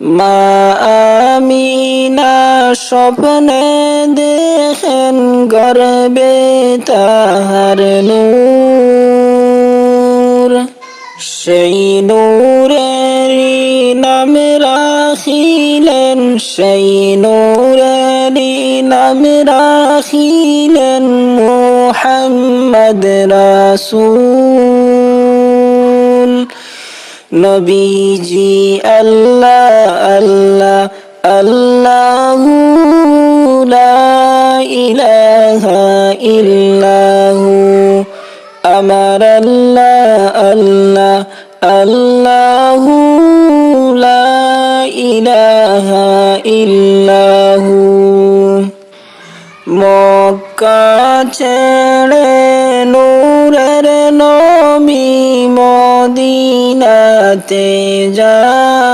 মা আমিনা স্বপ্নে দেখেন গর্বে তাহার নূর। সেই নূরেরই নাম রাখিলেন, সেই নূরেরই নাম রাখিলেন মোহাম্মদ রাসূল। নবীজি, আল্লাহ আল্লাহ আল্লাহ ইলাহা ইল্লাহু। আমার আল্লাহ আল্লাহ আল্লাহ লা ইলাহা ইল্লাহু। মক্কা ছেড়ে নূরের নবী মদিনাতে যান।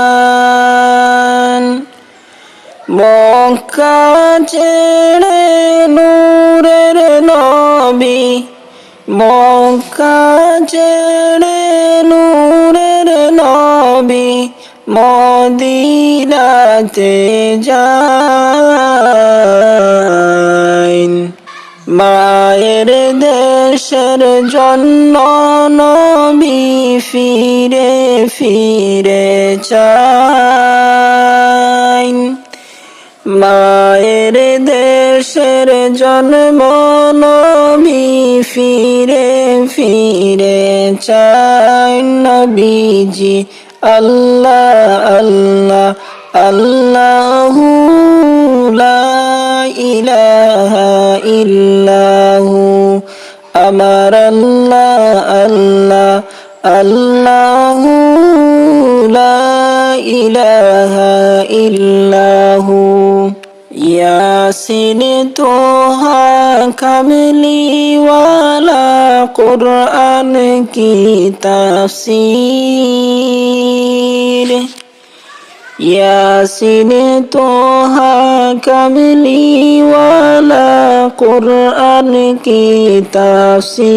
মক্কা ছেড়ে নূরের নবী। মক্কা ছেড়ে নূরের নবী মদিনাতে যাইন মায়ের দেশের জন্য নবী ফিরে ফিরে চাইন মায়ের দেশের জন্ম নবী ফিরে ফিরে চাই নবীজি। আল্লাহ আল্লাহ আল্লাহ লা ইলাহা ইল্লাহু। আমার আল্লাহ আল্লাহ الله لا إله إلا هو. ياسين توها كملي ولا قرآن كي تفسير ياسين توها كملي ولا قرآن كي تفسير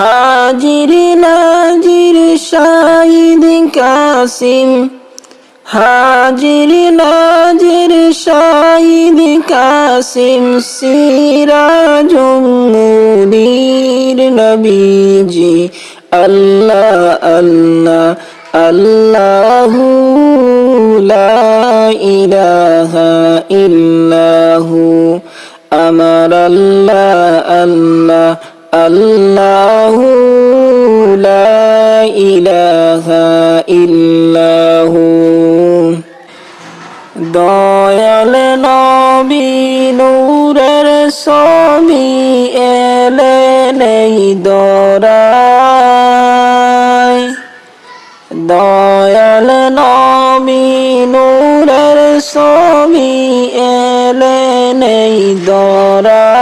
হাজির নাজির শাহিদ কাসিম, হাজির নাজির শাহিদ কাসিম সিরাজুমুনির নবীজি, আল্লাহ আল্লাহ, আল্লাহু লা ইলাহা ইল্লাহু, আমার আল্লাহ আল্লাহ আল্লাহু লা ইলাহা ইল্লাহু। দয়াল নবী নূরের ছবি এলেন এই দরায়। দয়াল নবী নূরের ছবি এলেন এই দরায়।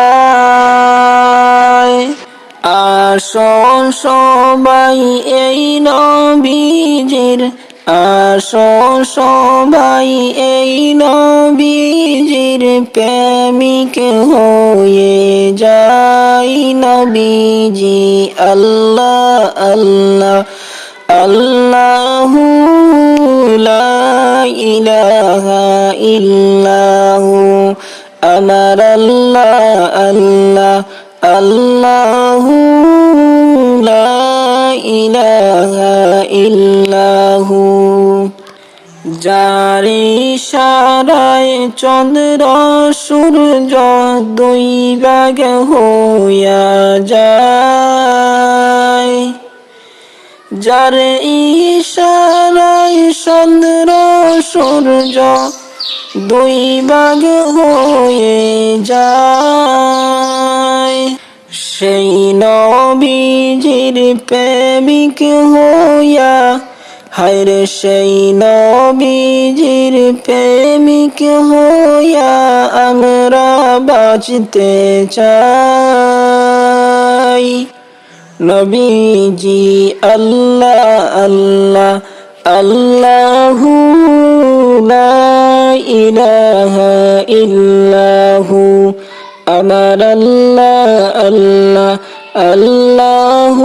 সবাই এই নবীজির আসন সবাই এই নবীজির প্রেমিক হয়ে যাই নবীজি। আল্লাহ আল্লাহ, আল্লাহু লা ইলাহা ইল্লাহু। আমার আল্লাহ আল্লাহ, আল্লাহু ইল্লাহু। জারি সারায় চন্দ্র সূর্য দুই ভাগ হইয়া যায়। যার ইশারায় চন্দ্র সূর্য দুই ভাগ হয়ে যায়। সেই নবীজির প্রেমিক হইয়া, হায়রে সেই নবীজির প্রেমিক হইয়া আমরা বাঁচতে চাই। নবীজি আল্লাহ আল্লাহ, আল্লাহু লা ইলাহা ইল্লাহু আল্লাহ